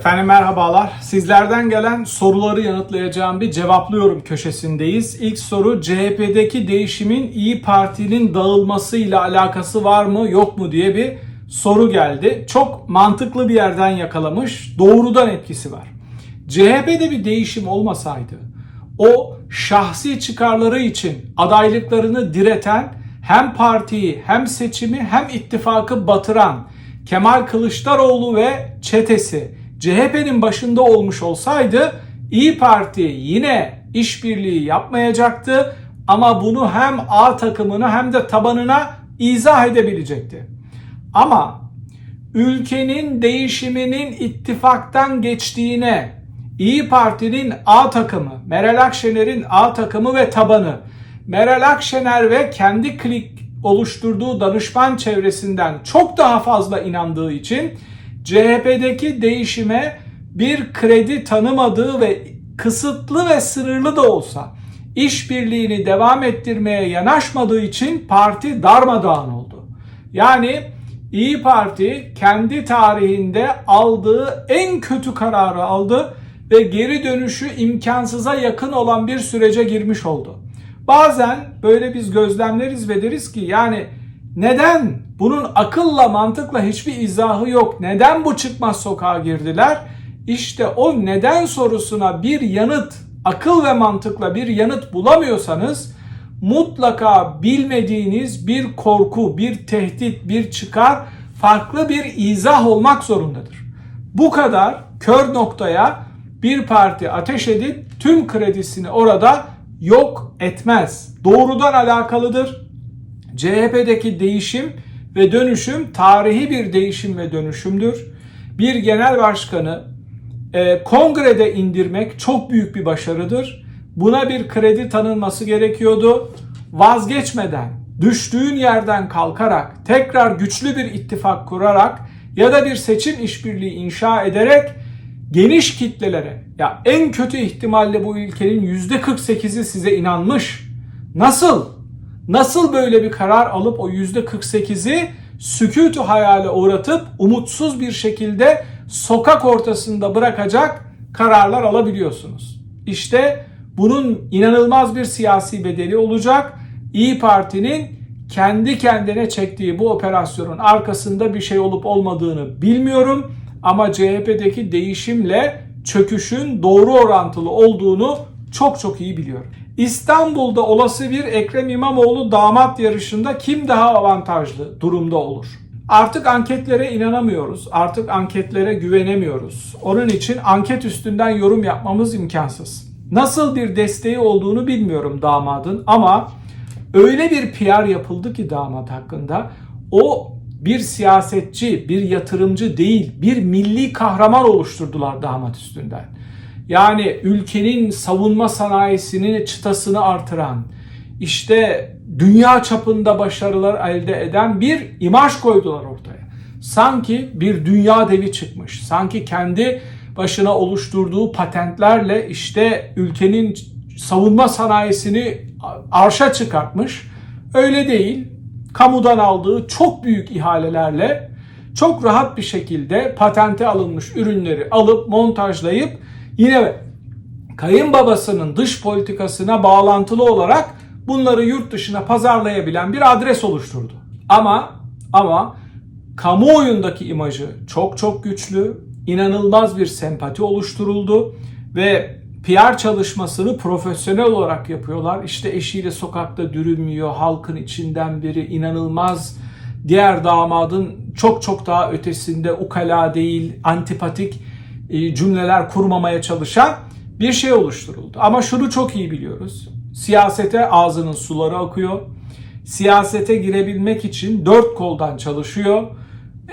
Efendim merhabalar. Sizlerden gelen soruları yanıtlayacağım bir cevaplıyorum köşesindeyiz. İlk soru CHP'deki değişimin İyi Parti'nin dağılmasıyla alakası var mı yok mu diye bir soru geldi. Çok mantıklı bir yerden yakalamış. Doğrudan etkisi var. CHP'de bir değişim olmasaydı o şahsi çıkarları için adaylıklarını direten hem partiyi hem seçimi hem ittifakı batıran Kemal Kılıçdaroğlu ve çetesi CHP'nin başında olmuş olsaydı İyi Parti yine işbirliği yapmayacaktı ama bunu hem A takımına hem de tabanına izah edebilecekti. Ama ülkenin değişiminin ittifaktan geçtiğine İyi Parti'nin A takımı, Meral Akşener'in A takımı ve tabanı, Meral Akşener ve kendi klik oluşturduğu danışman çevresinden çok daha fazla inandığı için CHP'deki değişime bir kredi tanımadığı ve kısıtlı ve sınırlı da olsa işbirliğini devam ettirmeye yanaşmadığı için parti darmadağın oldu. Yani İyi Parti kendi tarihinde aldığı en kötü kararı aldı ve geri dönüşü imkansıza yakın olan bir sürece girmiş oldu. Bazen böyle biz gözlemleriz ve deriz ki yani neden bunun akılla mantıkla hiçbir izahı yok. Neden bu çıkmaz sokağa girdiler? İşte o neden sorusuna bir yanıt akıl ve mantıkla bir yanıt bulamıyorsanız mutlaka bilmediğiniz bir korku, bir tehdit, bir çıkar farklı bir izah olmak zorundadır. Bu kadar kör noktaya bir parti ateş edip tüm kredisini orada yok etmez. Doğrudan alakalıdır. CHP'deki değişim ve dönüşüm tarihi bir değişim ve dönüşümdür. Bir genel başkanı e, kongrede indirmek çok büyük bir başarıdır. Buna bir kredi tanınması gerekiyordu. Vazgeçmeden, düştüğün yerden kalkarak, tekrar güçlü bir ittifak kurarak ya da bir seçim işbirliği inşa ederek geniş kitlelere ya en kötü ihtimalle bu ülkenin %48'i size inanmış. Nasıl? Nasıl böyle bir karar alıp o %48'i sükutu hayale uğratıp umutsuz bir şekilde sokak ortasında bırakacak kararlar alabiliyorsunuz? İşte bunun inanılmaz bir siyasi bedeli olacak. İyi Parti'nin kendi kendine çektiği bu operasyonun arkasında bir şey olup olmadığını bilmiyorum ama CHP'deki değişimle çöküşün doğru orantılı olduğunu çok çok iyi biliyorum. İstanbul'da olası bir Ekrem İmamoğlu damat yarışında kim daha avantajlı durumda olur? Artık anketlere inanamıyoruz. Artık anketlere güvenemiyoruz. Onun için anket üstünden yorum yapmamız imkansız. Nasıl bir desteği olduğunu bilmiyorum damadın ama öyle bir PR yapıldı ki damat hakkında o bir siyasetçi, bir yatırımcı değil, bir milli kahraman oluşturdular damat üstünden. Yani ülkenin savunma sanayisinin çıtasını artıran, işte dünya çapında başarılar elde eden bir imaj koydular ortaya. Sanki bir dünya devi çıkmış. Sanki kendi başına oluşturduğu patentlerle işte ülkenin savunma sanayisini arşa çıkartmış. Öyle değil kamudan aldığı çok büyük ihalelerle çok rahat bir şekilde patente alınmış ürünleri alıp montajlayıp yine kayınbabasının dış politikasına bağlantılı olarak bunları yurt dışına pazarlayabilen bir adres oluşturdu. Ama ama kamuoyundaki imajı çok çok güçlü, inanılmaz bir sempati oluşturuldu ve PR çalışmasını profesyonel olarak yapıyorlar. İşte eşiyle sokakta dürülmüyor, halkın içinden biri inanılmaz. Diğer damadın çok çok daha ötesinde ukala değil, antipatik cümleler kurmamaya çalışan bir şey oluşturuldu. Ama şunu çok iyi biliyoruz. Siyasete ağzının suları akıyor. Siyasete girebilmek için dört koldan çalışıyor.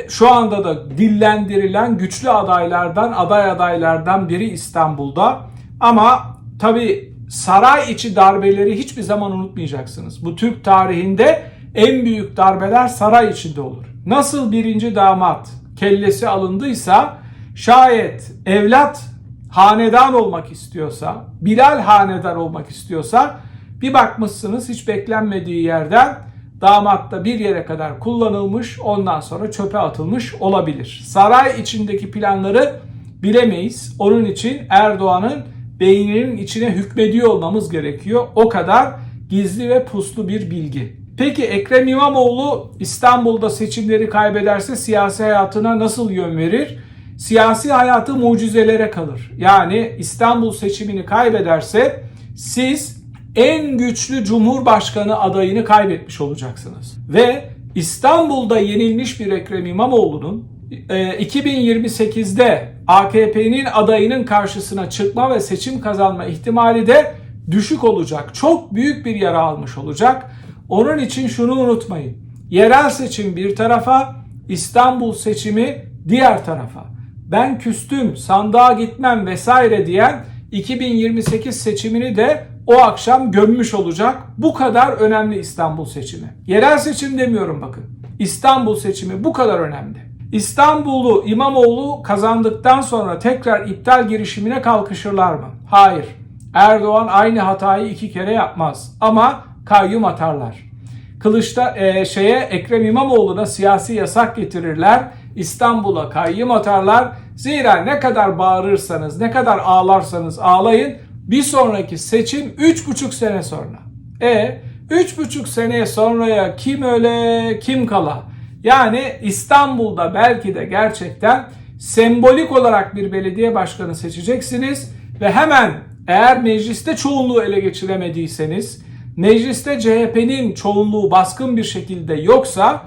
Şu anda da dillendirilen güçlü adaylardan, aday adaylardan biri İstanbul'da. Ama tabi saray içi darbeleri hiçbir zaman unutmayacaksınız. Bu Türk tarihinde en büyük darbeler saray içinde olur. Nasıl birinci damat kellesi alındıysa şayet evlat hanedan olmak istiyorsa, Bilal hanedan olmak istiyorsa bir bakmışsınız hiç beklenmediği yerden damatta bir yere kadar kullanılmış ondan sonra çöpe atılmış olabilir. Saray içindeki planları bilemeyiz. Onun için Erdoğan'ın beyninin içine hükmediyor olmamız gerekiyor. O kadar gizli ve puslu bir bilgi. Peki Ekrem İmamoğlu İstanbul'da seçimleri kaybederse siyasi hayatına nasıl yön verir? Siyasi hayatı mucizelere kalır. Yani İstanbul seçimini kaybederse siz en güçlü Cumhurbaşkanı adayını kaybetmiş olacaksınız. Ve İstanbul'da yenilmiş bir Ekrem İmamoğlu'nun e, 2028'de AKP'nin adayının karşısına çıkma ve seçim kazanma ihtimali de düşük olacak. Çok büyük bir yara almış olacak. Onun için şunu unutmayın. Yerel seçim bir tarafa, İstanbul seçimi diğer tarafa. Ben küstüm, sandığa gitmem vesaire diyen 2028 seçimini de o akşam gömmüş olacak. Bu kadar önemli İstanbul seçimi. Yerel seçim demiyorum bakın. İstanbul seçimi bu kadar önemli. İstanbul'u İmamoğlu kazandıktan sonra tekrar iptal girişimine kalkışırlar mı? Hayır. Erdoğan aynı hatayı iki kere yapmaz ama kayyum atarlar. Kılıçta e, şeye Ekrem İmamoğlu'na siyasi yasak getirirler. İstanbul'a kayyum atarlar. Zira ne kadar bağırırsanız, ne kadar ağlarsanız ağlayın bir sonraki seçim 3,5 sene sonra. E 3,5 seneye sonraya kim öle kim kala. Yani İstanbul'da belki de gerçekten sembolik olarak bir belediye başkanı seçeceksiniz ve hemen eğer mecliste çoğunluğu ele geçiremediyseniz, mecliste CHP'nin çoğunluğu baskın bir şekilde yoksa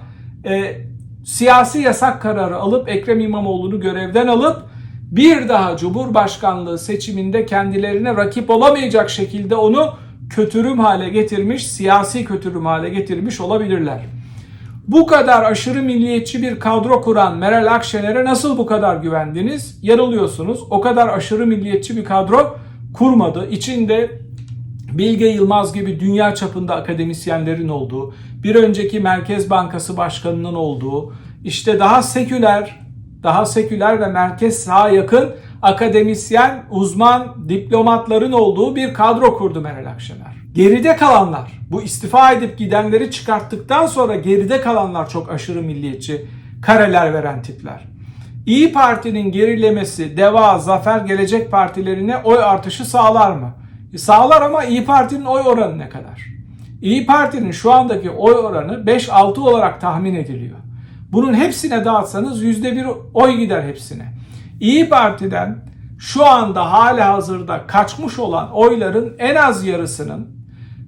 e, siyasi yasak kararı alıp Ekrem İmamoğlu'nu görevden alıp bir daha Cumhurbaşkanlığı seçiminde kendilerine rakip olamayacak şekilde onu kötürüm hale getirmiş, siyasi kötürüm hale getirmiş olabilirler. Bu kadar aşırı milliyetçi bir kadro kuran Meral Akşener'e nasıl bu kadar güvendiniz? Yanılıyorsunuz. O kadar aşırı milliyetçi bir kadro kurmadı. İçinde Bilge Yılmaz gibi dünya çapında akademisyenlerin olduğu, bir önceki Merkez Bankası Başkanı'nın olduğu, işte daha seküler, daha seküler ve merkez sağa yakın akademisyen, uzman, diplomatların olduğu bir kadro kurdu Meral Akşener. Geride kalanlar, bu istifa edip gidenleri çıkarttıktan sonra geride kalanlar çok aşırı milliyetçi, kareler veren tipler. İyi Parti'nin gerilemesi, Deva, Zafer, Gelecek Partilerine oy artışı sağlar mı? Sağlar ama İyi Parti'nin oy oranı ne kadar? İyi Parti'nin şu andaki oy oranı 5-6 olarak tahmin ediliyor. Bunun hepsine dağıtsanız %1 oy gider hepsine. İyi Parti'den şu anda hala hazırda kaçmış olan oyların en az yarısının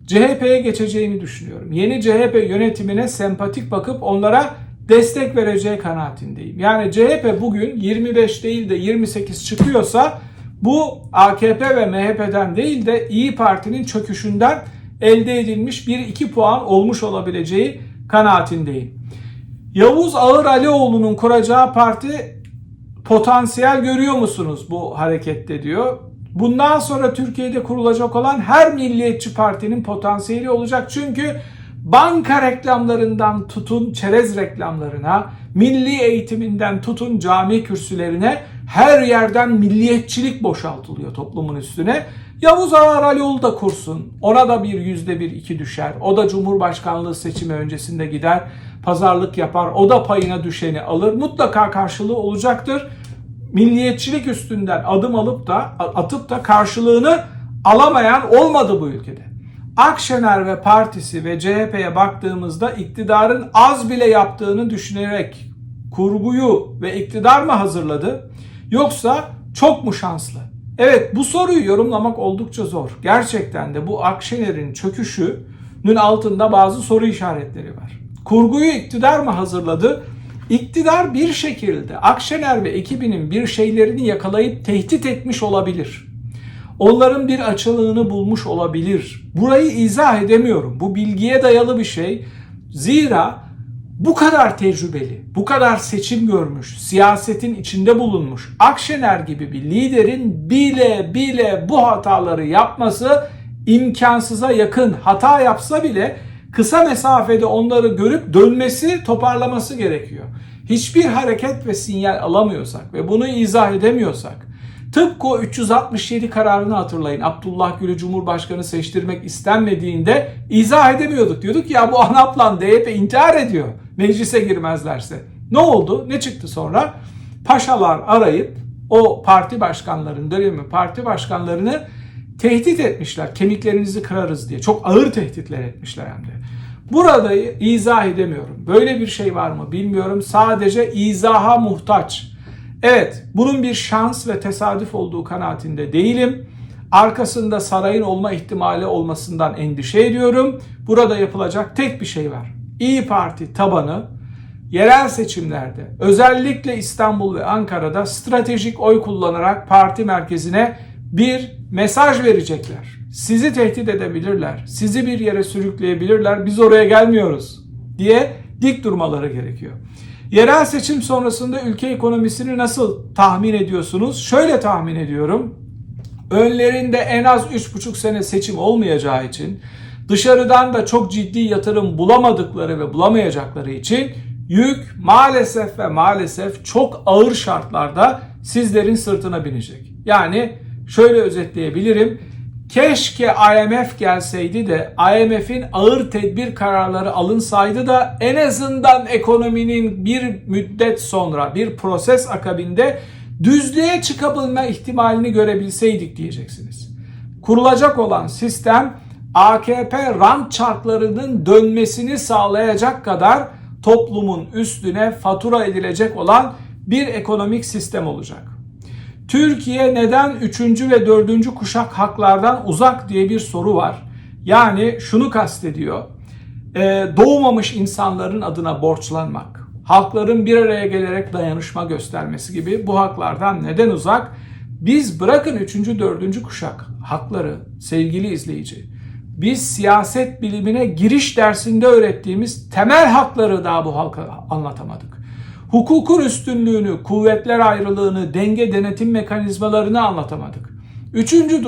CHP'ye geçeceğini düşünüyorum. Yeni CHP yönetimine sempatik bakıp onlara destek vereceği kanaatindeyim. Yani CHP bugün 25 değil de 28 çıkıyorsa bu AKP ve MHP'den değil de İyi Parti'nin çöküşünden elde edilmiş 1-2 puan olmuş olabileceği kanaatindeyim. Yavuz Ağır Alioğlu'nun kuracağı parti potansiyel görüyor musunuz bu harekette diyor. Bundan sonra Türkiye'de kurulacak olan her milliyetçi partinin potansiyeli olacak. Çünkü banka reklamlarından tutun çerez reklamlarına, milli eğitiminden tutun cami kürsülerine her yerden milliyetçilik boşaltılıyor toplumun üstüne. Yavuz Ağar da kursun. Ona da bir yüzde bir iki düşer. O da Cumhurbaşkanlığı seçimi öncesinde gider. Pazarlık yapar. O da payına düşeni alır. Mutlaka karşılığı olacaktır. Milliyetçilik üstünden adım alıp da atıp da karşılığını alamayan olmadı bu ülkede. Akşener ve partisi ve CHP'ye baktığımızda iktidarın az bile yaptığını düşünerek kurguyu ve iktidar mı hazırladı yoksa çok mu şanslı? Evet bu soruyu yorumlamak oldukça zor. Gerçekten de bu Akşener'in çöküşünün altında bazı soru işaretleri var. Kurguyu iktidar mı hazırladı? İktidar bir şekilde Akşener ve ekibinin bir şeylerini yakalayıp tehdit etmiş olabilir. Onların bir açılığını bulmuş olabilir. Burayı izah edemiyorum. Bu bilgiye dayalı bir şey. Zira bu kadar tecrübeli, bu kadar seçim görmüş, siyasetin içinde bulunmuş Akşener gibi bir liderin bile bile bu hataları yapması imkansıza yakın. Hata yapsa bile kısa mesafede onları görüp dönmesi, toparlaması gerekiyor. Hiçbir hareket ve sinyal alamıyorsak ve bunu izah edemiyorsak Tıpkı o 367 kararını hatırlayın. Abdullah Gül'ü Cumhurbaşkanı seçtirmek istenmediğinde izah edemiyorduk. Diyorduk ya bu ANAP'la DYP intihar ediyor meclise girmezlerse. Ne oldu? Ne çıktı sonra? Paşalar arayıp o parti başkanlarının dönemi parti başkanlarını tehdit etmişler. Kemiklerinizi kırarız diye. Çok ağır tehditler etmişler hem de. Burada izah edemiyorum. Böyle bir şey var mı bilmiyorum. Sadece izaha muhtaç. Evet, bunun bir şans ve tesadüf olduğu kanaatinde değilim. Arkasında sarayın olma ihtimali olmasından endişe ediyorum. Burada yapılacak tek bir şey var. İyi Parti tabanı yerel seçimlerde özellikle İstanbul ve Ankara'da stratejik oy kullanarak parti merkezine bir mesaj verecekler. Sizi tehdit edebilirler, sizi bir yere sürükleyebilirler, biz oraya gelmiyoruz diye dik durmaları gerekiyor. Yerel seçim sonrasında ülke ekonomisini nasıl tahmin ediyorsunuz? Şöyle tahmin ediyorum. Önlerinde en az 3,5 sene seçim olmayacağı için dışarıdan da çok ciddi yatırım bulamadıkları ve bulamayacakları için yük maalesef ve maalesef çok ağır şartlarda sizlerin sırtına binecek. Yani şöyle özetleyebilirim. Keşke IMF gelseydi de IMF'in ağır tedbir kararları alınsaydı da en azından ekonominin bir müddet sonra bir proses akabinde düzlüğe çıkabilme ihtimalini görebilseydik diyeceksiniz. Kurulacak olan sistem AKP rant çarklarının dönmesini sağlayacak kadar toplumun üstüne fatura edilecek olan bir ekonomik sistem olacak. Türkiye neden 3. ve 4. kuşak haklardan uzak diye bir soru var. Yani şunu kastediyor. Ee, doğmamış insanların adına borçlanmak, halkların bir araya gelerek dayanışma göstermesi gibi bu haklardan neden uzak? Biz bırakın 3. 4. kuşak hakları sevgili izleyici. Biz siyaset bilimine giriş dersinde öğrettiğimiz temel hakları daha bu halka anlatamadık hukukun üstünlüğünü, kuvvetler ayrılığını, denge denetim mekanizmalarını anlatamadık. Üçüncü,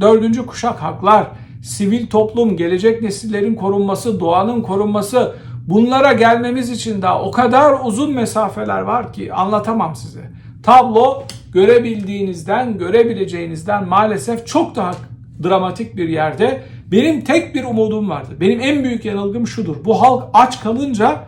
dördüncü kuşak haklar, sivil toplum, gelecek nesillerin korunması, doğanın korunması bunlara gelmemiz için daha o kadar uzun mesafeler var ki anlatamam size. Tablo görebildiğinizden, görebileceğinizden maalesef çok daha dramatik bir yerde. Benim tek bir umudum vardı. Benim en büyük yanılgım şudur. Bu halk aç kalınca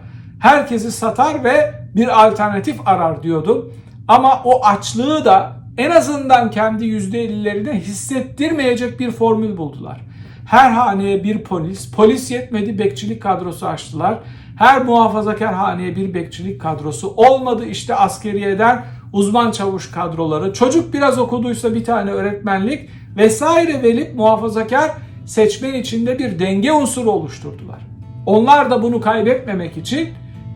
herkesi satar ve bir alternatif arar diyordum. Ama o açlığı da en azından kendi %50'lerine hissettirmeyecek bir formül buldular. Her haneye bir polis, polis yetmedi bekçilik kadrosu açtılar. Her muhafazakar haneye bir bekçilik kadrosu olmadı işte askeriyeden uzman çavuş kadroları. Çocuk biraz okuduysa bir tane öğretmenlik vesaire verip muhafazakar seçmen içinde bir denge unsuru oluşturdular. Onlar da bunu kaybetmemek için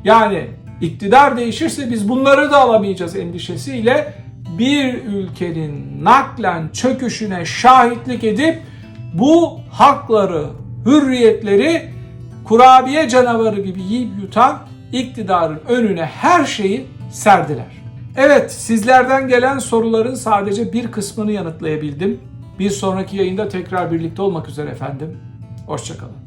yani iktidar değişirse biz bunları da alamayacağız endişesiyle bir ülkenin naklen çöküşüne şahitlik edip bu hakları, hürriyetleri kurabiye canavarı gibi yiyip yutan iktidarın önüne her şeyi serdiler. Evet, sizlerden gelen soruların sadece bir kısmını yanıtlayabildim. Bir sonraki yayında tekrar birlikte olmak üzere efendim. Hoşçakalın.